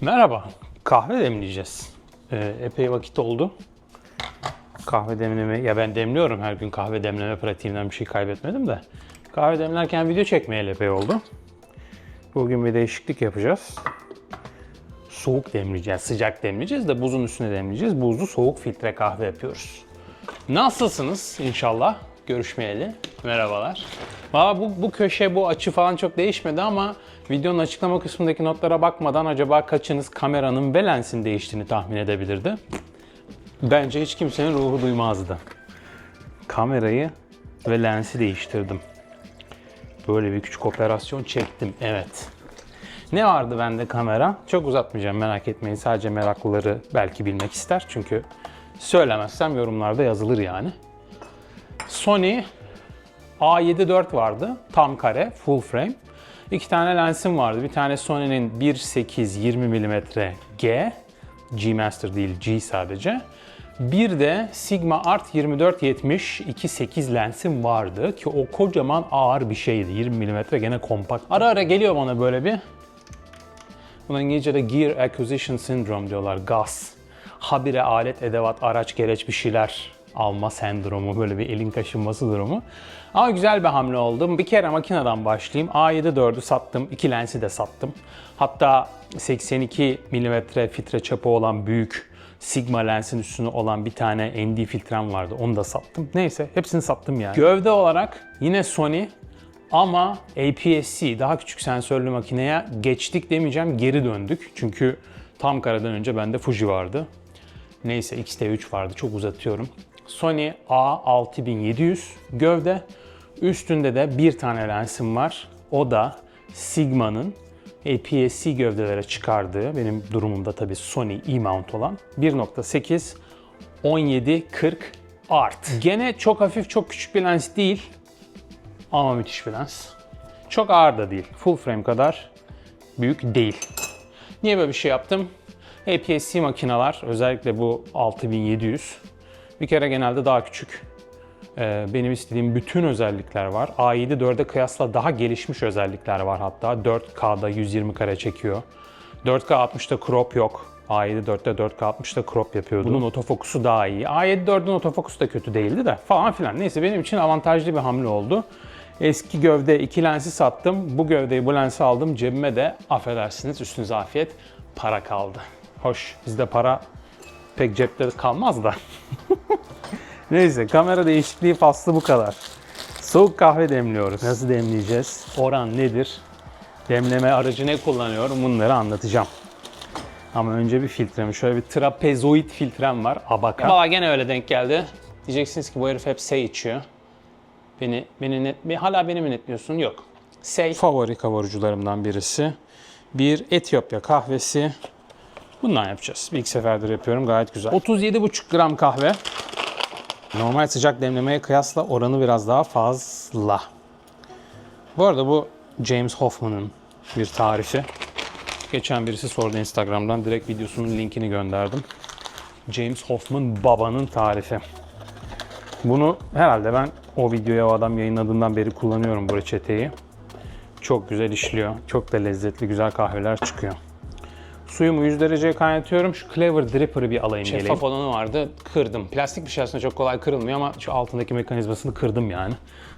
Merhaba. Kahve demleyeceğiz. Ee, epey vakit oldu. Kahve demleme, ya ben demliyorum her gün kahve demleme pratiğimden bir şey kaybetmedim de. Kahve demlerken video çekmeyeli epey oldu. Bugün bir değişiklik yapacağız. Soğuk demleyeceğiz, sıcak demleyeceğiz de buzun üstüne demleyeceğiz. Buzlu soğuk filtre kahve yapıyoruz. Nasılsınız inşallah? Görüşmeyeli. Merhabalar. Valla bu, bu köşe, bu açı falan çok değişmedi ama videonun açıklama kısmındaki notlara bakmadan acaba kaçınız kameranın ve lensin değiştiğini tahmin edebilirdi? Bence hiç kimsenin ruhu duymazdı. Kamerayı ve lensi değiştirdim. Böyle bir küçük operasyon çektim, evet. Ne vardı bende kamera? Çok uzatmayacağım merak etmeyin. Sadece meraklıları belki bilmek ister. Çünkü söylemezsem yorumlarda yazılır yani. Sony A7 IV vardı. Tam kare, full frame. İki tane lensim vardı. Bir tane Sony'nin 1.8 20 mm G. G Master değil, G sadece. Bir de Sigma Art 2470 2.8 lensim vardı ki o kocaman ağır bir şeydi. 20 mm gene kompakt. Ara ara geliyor bana böyle bir Buna İngilizce'de Gear Acquisition Syndrome diyorlar. GAS. Habire alet, edevat, araç, gereç bir şeyler alma sendromu, böyle bir elin kaşınması durumu. Ama güzel bir hamle oldu. Bir kere makineden başlayayım. A7 4'ü sattım. iki lensi de sattım. Hatta 82 mm filtre çapı olan büyük Sigma lensin üstüne olan bir tane ND filtrem vardı. Onu da sattım. Neyse hepsini sattım yani. Gövde olarak yine Sony ama APS-C daha küçük sensörlü makineye geçtik demeyeceğim geri döndük. Çünkü tam karadan önce bende Fuji vardı. Neyse X-T3 vardı çok uzatıyorum. Sony A6700 gövde. Üstünde de bir tane lensim var. O da Sigma'nın APS-C gövdelere çıkardığı, benim durumumda tabii Sony E-mount olan 1.8 1740 Art. Gene çok hafif, çok küçük bir lens değil. Ama müthiş bir lens. Çok ağır da değil. Full frame kadar büyük değil. Niye böyle bir şey yaptım? APS-C makineler, özellikle bu 6700 bir kere genelde daha küçük. Ee, benim istediğim bütün özellikler var. A7 4'e kıyasla daha gelişmiş özellikler var hatta. 4K'da 120 kare çekiyor. 4K 60'da crop yok. A7 4'te 4K 60'da crop yapıyordu. Bunun otofokusu daha iyi. A7 4'ün otofokusu da kötü değildi de falan filan. Neyse benim için avantajlı bir hamle oldu. Eski gövde iki lensi sattım. Bu gövdeyi bu lensi aldım. Cebime de affedersiniz üstünüze afiyet para kaldı. Hoş bizde para pek cepte kalmaz da. Neyse kamera değişikliği faslı bu kadar. Soğuk kahve demliyoruz. Nasıl demleyeceğiz? Oran nedir? Demleme aracı ne kullanıyorum? Bunları anlatacağım. Ama önce bir filtremi. Şöyle bir trapezoid filtrem var. Abaka. Valla gene öyle denk geldi. Diyeceksiniz ki bu herif hep say içiyor. Beni, beni net, hala beni mi netliyorsun? Yok. Say. Favori kavurucularımdan birisi. Bir Etiyopya kahvesi. Bundan yapacağız. Bir ilk seferdir yapıyorum. Gayet güzel. 37,5 gram kahve. Normal sıcak demlemeye kıyasla oranı biraz daha fazla. Bu arada bu James Hoffman'ın bir tarifi. Geçen birisi sordu Instagram'dan. Direkt videosunun linkini gönderdim. James Hoffman babanın tarifi. Bunu herhalde ben o videoya o adam yayınladığından beri kullanıyorum bu reçeteyi. Çok güzel işliyor. Çok da lezzetli güzel kahveler çıkıyor. Suyumu 100 dereceye kaynatıyorum. Şu Clever Dripper'ı bir alayım geleyim. Şeffaf olanı vardı. Kırdım. Plastik bir şey aslında çok kolay kırılmıyor ama şu altındaki mekanizmasını kırdım yani.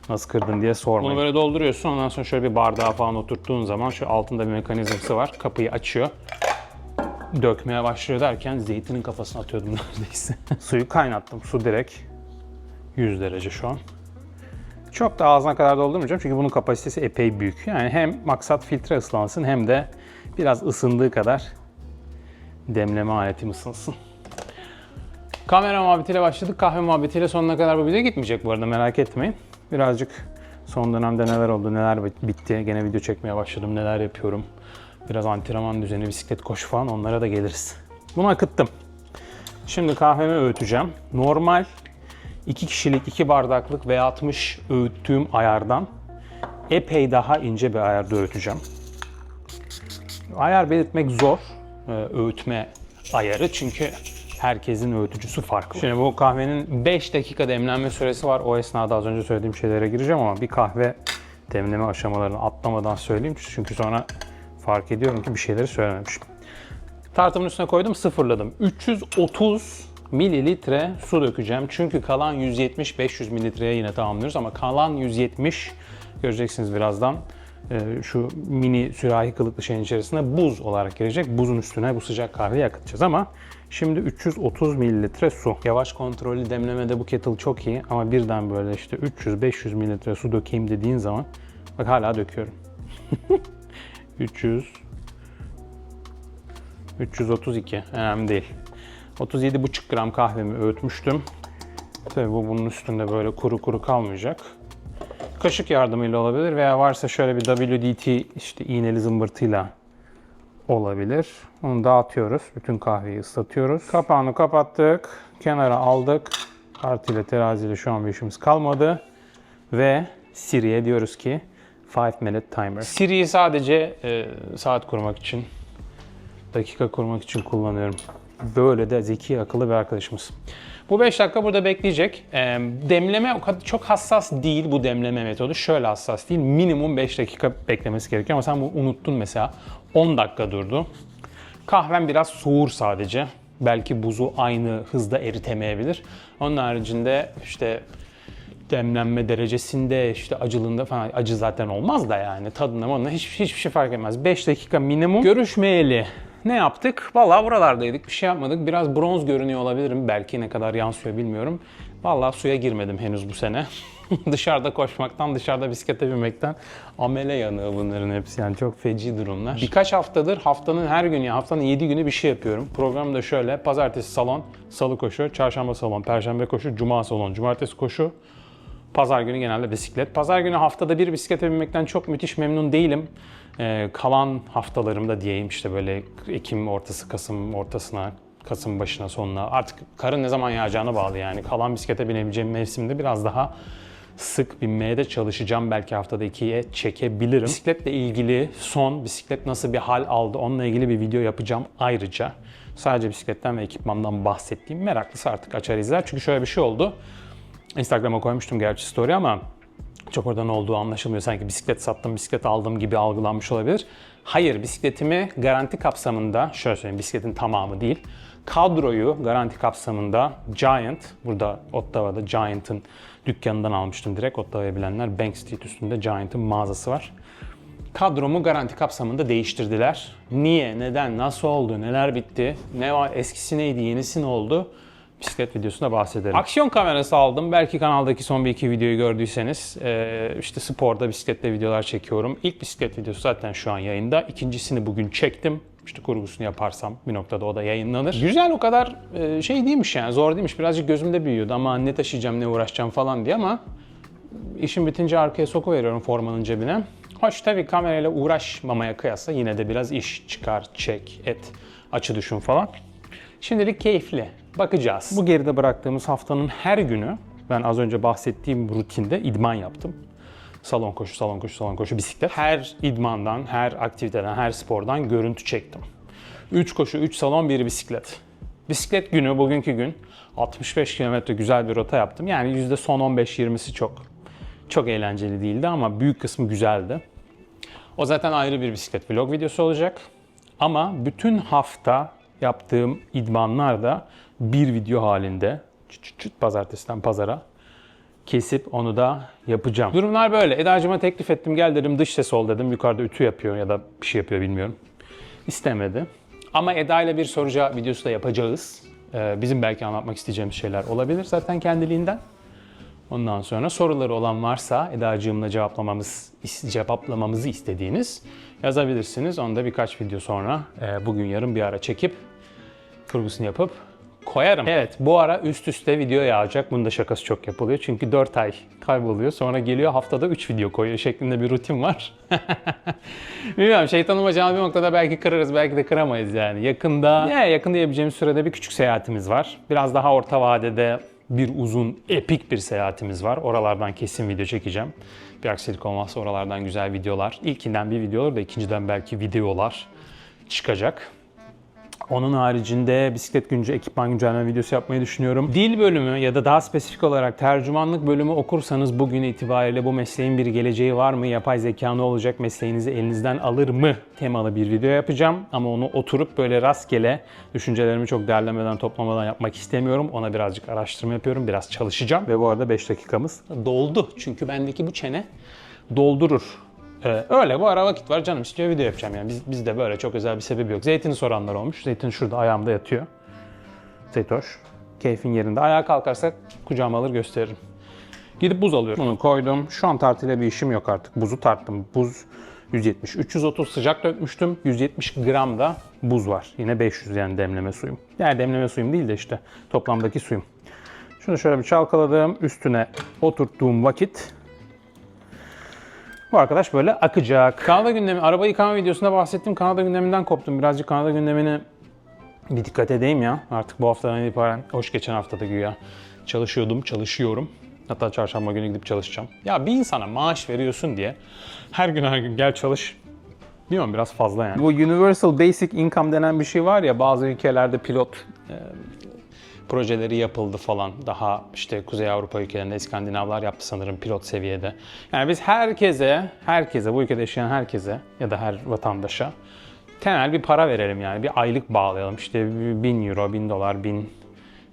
Nasıl kırdın diye sormayın. Bunu böyle dolduruyorsun. Ondan sonra şöyle bir bardağa falan oturttuğun zaman şu altında bir mekanizması var. Kapıyı açıyor. Dökmeye başlıyor derken zeytinin kafasına atıyordum neredeyse. Suyu kaynattım. Su direkt 100 derece şu an. Çok da ağzına kadar doldurmayacağım çünkü bunun kapasitesi epey büyük. Yani hem maksat filtre ıslansın hem de biraz ısındığı kadar demleme aletim ısınsın. Kamera muhabbetiyle başladık. Kahve muhabbetiyle sonuna kadar bu video gitmeyecek bu arada merak etmeyin. Birazcık son dönemde neler oldu, neler bitti. Gene video çekmeye başladım, neler yapıyorum. Biraz antrenman düzeni, bisiklet, koşu falan onlara da geliriz. Bunu akıttım. Şimdi kahvemi öğüteceğim. Normal 2 kişilik 2 bardaklık ve 60 öğüttüğüm ayardan epey daha ince bir ayarda öğüteceğim. Ayar belirtmek zor öğütme ayarı çünkü herkesin öğütücüsü farklı. Şimdi bu kahvenin 5 dakika demlenme süresi var. O esnada az önce söylediğim şeylere gireceğim ama bir kahve demleme aşamalarını atlamadan söyleyeyim. Çünkü sonra fark ediyorum ki bir şeyleri söylememişim. Tartımın üstüne koydum, sıfırladım. 330 mililitre su dökeceğim. Çünkü kalan 170-500 mililitreye yine tamamlıyoruz ama kalan 170 göreceksiniz birazdan e, şu mini sürahi kılıklı şeyin içerisine buz olarak girecek. Buzun üstüne bu sıcak kahveyi akıtacağız ama şimdi 330 mililitre su. Yavaş kontrollü demlemede bu kettle çok iyi ama birden böyle işte 300-500 mililitre su dökeyim dediğin zaman bak hala döküyorum. 300 332 önemli değil. 37,5 gram kahvemi öğütmüştüm. Tabii bu bunun üstünde böyle kuru kuru kalmayacak. Kaşık yardımıyla olabilir veya varsa şöyle bir WDT işte iğneli zımbırtıyla olabilir. Onu dağıtıyoruz. Bütün kahveyi ıslatıyoruz. Kapağını kapattık. Kenara aldık. Artıyla teraziyle şu an bir işimiz kalmadı. Ve Siri'ye diyoruz ki 5 minute timer. Siri'yi sadece e, saat kurmak için, dakika kurmak için kullanıyorum. Böyle de zeki akıllı bir arkadaşımız. Bu 5 dakika burada bekleyecek. E, demleme çok hassas değil bu demleme metodu. Şöyle hassas değil. Minimum 5 dakika beklemesi gerekiyor ama sen bu unuttun mesela. 10 dakika durdu. Kahvem biraz soğur sadece. Belki buzu aynı hızda eritemeyebilir. Onun haricinde işte demlenme derecesinde işte acılığında falan acı zaten olmaz da yani tadına hiç, hiçbir şey fark etmez. 5 dakika minimum görüşmeyeli. Ne yaptık? Vallahi buralardaydık. Bir şey yapmadık. Biraz bronz görünüyor olabilirim. Belki ne kadar yansıyor bilmiyorum. Vallahi suya girmedim henüz bu sene. dışarıda koşmaktan, dışarıda bisiklete binmekten amele yanığı bunların hepsi. Yani çok feci durumlar. Birkaç haftadır haftanın her günü, ya haftanın 7 günü bir şey yapıyorum. Program da şöyle. Pazartesi salon, salı koşu, çarşamba salon, perşembe koşu, cuma salon, cumartesi koşu, Pazar günü genelde bisiklet. Pazar günü haftada bir bisiklete binmekten çok müthiş memnun değilim. Ee, kalan haftalarımda diyeyim işte böyle Ekim ortası, Kasım ortasına, Kasım başına sonuna artık karın ne zaman yağacağına bağlı yani. Kalan bisiklete binebileceğim mevsimde biraz daha sık binmeye de çalışacağım. Belki haftada ikiye çekebilirim. Bisikletle ilgili son bisiklet nasıl bir hal aldı onunla ilgili bir video yapacağım ayrıca. Sadece bisikletten ve ekipmandan bahsettiğim meraklısı artık açar izler. Çünkü şöyle bir şey oldu. Instagram'a koymuştum gerçi story ama çok orada ne olduğu anlaşılmıyor. Sanki bisiklet sattım, bisiklet aldım gibi algılanmış olabilir. Hayır, bisikletimi garanti kapsamında, şöyle söyleyeyim bisikletin tamamı değil, kadroyu garanti kapsamında Giant, burada Ottawa'da Giant'ın dükkanından almıştım direkt. Ottawa'yı bilenler Bank Street üstünde Giant'ın mağazası var. Kadromu garanti kapsamında değiştirdiler. Niye, neden, nasıl oldu, neler bitti, ne var, eskisi neydi, yenisi ne oldu? Bisiklet videosunda bahsederim. Aksiyon kamerası aldım. Belki kanaldaki son bir iki videoyu gördüyseniz e, işte sporda bisikletle videolar çekiyorum. İlk bisiklet videosu zaten şu an yayında. İkincisini bugün çektim. İşte kurgusunu yaparsam bir noktada o da yayınlanır. Güzel o kadar e, şey değilmiş yani zor değilmiş. Birazcık gözümde büyüyordu ama ne taşıyacağım ne uğraşacağım falan diye ama işim bitince arkaya soku veriyorum formanın cebine. Hoş tabii kamerayla uğraşmamaya kıyasla yine de biraz iş çıkar, çek, et, açı düşün falan. Şimdilik keyifli. Bakacağız. Bu geride bıraktığımız haftanın her günü ben az önce bahsettiğim rutinde idman yaptım. Salon koşu, salon koşu, salon koşu, bisiklet. Her idmandan, her aktiviteden, her spordan görüntü çektim. 3 koşu, 3 salon, 1 bisiklet. Bisiklet günü, bugünkü gün 65 kilometre güzel bir rota yaptım. Yani yüzde son 15-20'si çok çok eğlenceli değildi ama büyük kısmı güzeldi. O zaten ayrı bir bisiklet vlog videosu olacak. Ama bütün hafta yaptığım idmanlar da bir video halinde çıt çıt çıt pazartesiden pazara kesip onu da yapacağım. Durumlar böyle. Eda'cıma teklif ettim. Gel dedim dış ses ol dedim. Yukarıda ütü yapıyor ya da bir şey yapıyor bilmiyorum. İstemedi. Ama Eda ile bir soru videosu da yapacağız. Ee, bizim belki anlatmak isteyeceğimiz şeyler olabilir zaten kendiliğinden. Ondan sonra soruları olan varsa Eda'cığımla cevaplamamız, cevaplamamızı istediğiniz yazabilirsiniz. Onu da birkaç video sonra e, bugün yarın bir ara çekip kurgusunu yapıp koyarım. Evet bu ara üst üste video yağacak. Bunun da şakası çok yapılıyor. Çünkü 4 ay kayboluyor. Sonra geliyor haftada 3 video koyuyor şeklinde bir rutin var. Bilmiyorum şeytanın bacağını bir noktada belki kırarız belki de kıramayız yani. Yakında, ya yakında yapabileceğimiz sürede bir küçük seyahatimiz var. Biraz daha orta vadede bir uzun, epik bir seyahatimiz var. Oralardan kesin video çekeceğim. Bir aksilik olmazsa oralardan güzel videolar. İlkinden bir video olur da ikinciden belki videolar çıkacak. Onun haricinde bisiklet güncü ekipman güncelleme videosu yapmayı düşünüyorum. Dil bölümü ya da daha spesifik olarak tercümanlık bölümü okursanız bugün itibariyle bu mesleğin bir geleceği var mı? Yapay zeka ne olacak? Mesleğinizi elinizden alır mı? Temalı bir video yapacağım. Ama onu oturup böyle rastgele düşüncelerimi çok derlemeden toplamadan yapmak istemiyorum. Ona birazcık araştırma yapıyorum. Biraz çalışacağım. Ve bu arada 5 dakikamız doldu. Çünkü bendeki bu çene doldurur. Ee, öyle bu ara vakit var canım istiyor video yapacağım yani biz, bizde böyle çok özel bir sebebi yok. Zeytini soranlar olmuş. Zeytin şurada ayağımda yatıyor. Zeytoş. Keyfin yerinde. Ayağa kalkarsak kucağıma alır gösteririm. Gidip buz alıyorum. Bunu koydum. Şu an tartıyla bir işim yok artık. Buzu tarttım. Buz 170. 330 sıcak dökmüştüm. 170 gram da buz var. Yine 500 yani demleme suyum. Yani demleme suyum değil de işte toplamdaki suyum. Şunu şöyle bir çalkaladım. Üstüne oturttuğum vakit bu arkadaş böyle akacak. Kanada gündemi, araba yıkama videosunda bahsettim. Kanada gündeminden koptum. Birazcık Kanada gündemine bir dikkat edeyim ya. Artık bu haftadan itibaren, hoş geçen haftada güya çalışıyordum, çalışıyorum. Hatta çarşamba günü gidip çalışacağım. Ya bir insana maaş veriyorsun diye her gün her gün gel çalış. Bilmiyorum biraz fazla yani. Bu Universal Basic Income denen bir şey var ya bazı ülkelerde pilot e, projeleri yapıldı falan. Daha işte Kuzey Avrupa ülkelerinde İskandinavlar yaptı sanırım pilot seviyede. Yani biz herkese, herkese, bu ülkede yaşayan herkese ya da her vatandaşa temel bir para verelim yani. Bir aylık bağlayalım. İşte 1000 euro, 1000 dolar, 1000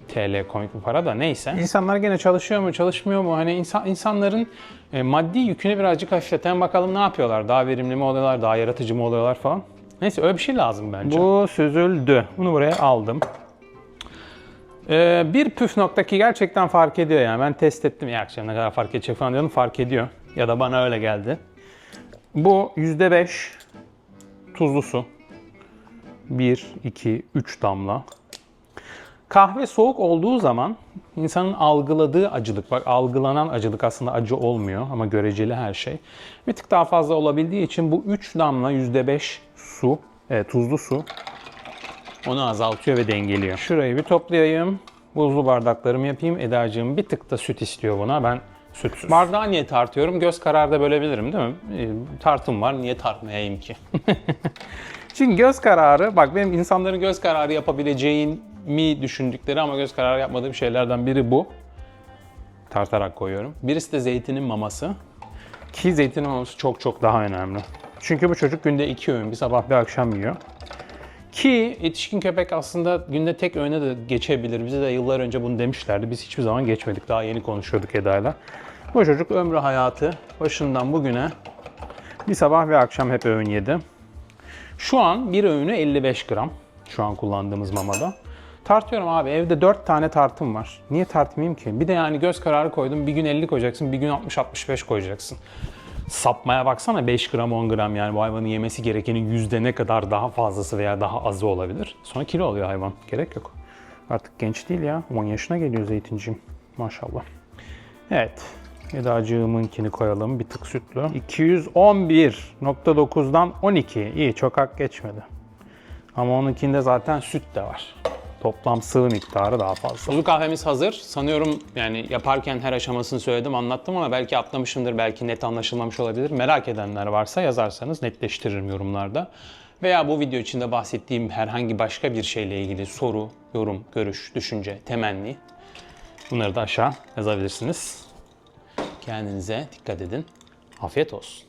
TL komik bir para da neyse. İnsanlar gene çalışıyor mu, çalışmıyor mu? Hani insan, insanların e, maddi yükünü birazcık hafifleten bakalım ne yapıyorlar? Daha verimli mi oluyorlar, daha yaratıcı mı oluyorlar falan. Neyse öyle bir şey lazım bence. Bu süzüldü. Bunu buraya aldım. Ee, bir püf nokta ki gerçekten fark ediyor yani. Ben test ettim ya akşam ne kadar fark edecek falan diyordum. Fark ediyor. Ya da bana öyle geldi. Bu %5 tuzlu su. 1, 2, 3 damla. Kahve soğuk olduğu zaman insanın algıladığı acılık, bak algılanan acılık aslında acı olmuyor ama göreceli her şey. Bir tık daha fazla olabildiği için bu 3 damla %5 su, e, tuzlu su onu azaltıyor ve dengeliyor. Şurayı bir toplayayım. Buzlu bardaklarımı yapayım. Edacığım bir tık da süt istiyor buna. Ben sütsüz. Bardağı niye tartıyorum? Göz kararda bölebilirim değil mi? Ee, Tartım var. Niye tartmayayım ki? Çünkü göz kararı, bak benim insanların göz kararı yapabileceğimi düşündükleri ama göz kararı yapmadığım şeylerden biri bu. Tartarak koyuyorum. Birisi de zeytinin maması. Ki zeytinin maması çok çok daha önemli. Çünkü bu çocuk günde iki öğün, bir sabah bir akşam yiyor. Ki yetişkin köpek aslında günde tek öğüne de geçebilir. Bize de yıllar önce bunu demişlerdi. Biz hiçbir zaman geçmedik. Daha yeni konuşuyorduk Eda'yla. Bu çocuk ömrü hayatı başından bugüne bir sabah ve akşam hep öğün yedi. Şu an bir öğünü 55 gram. Şu an kullandığımız mamada. Tartıyorum abi evde 4 tane tartım var. Niye tartmayayım ki? Bir de yani göz kararı koydum. Bir gün 50 koyacaksın, bir gün 60-65 koyacaksın sapmaya baksana 5 gram 10 gram yani bu hayvanın yemesi gerekenin yüzde ne kadar daha fazlası veya daha azı olabilir. Sonra kilo oluyor hayvan. Gerek yok. Artık genç değil ya. 10 yaşına geliyor zeytincim. Maşallah. Evet. Edacığımınkini koyalım. Bir tık sütlü. 211.9'dan 12. İyi çok hak geçmedi. Ama onunkinde zaten süt de var. Toplam sıvı miktarı daha fazla. Buzlu kahvemiz hazır. Sanıyorum yani yaparken her aşamasını söyledim, anlattım ama belki atlamışımdır, belki net anlaşılmamış olabilir. Merak edenler varsa yazarsanız netleştiririm yorumlarda. Veya bu video içinde bahsettiğim herhangi başka bir şeyle ilgili soru, yorum, görüş, düşünce, temenni bunları da aşağı yazabilirsiniz. Kendinize dikkat edin. Afiyet olsun.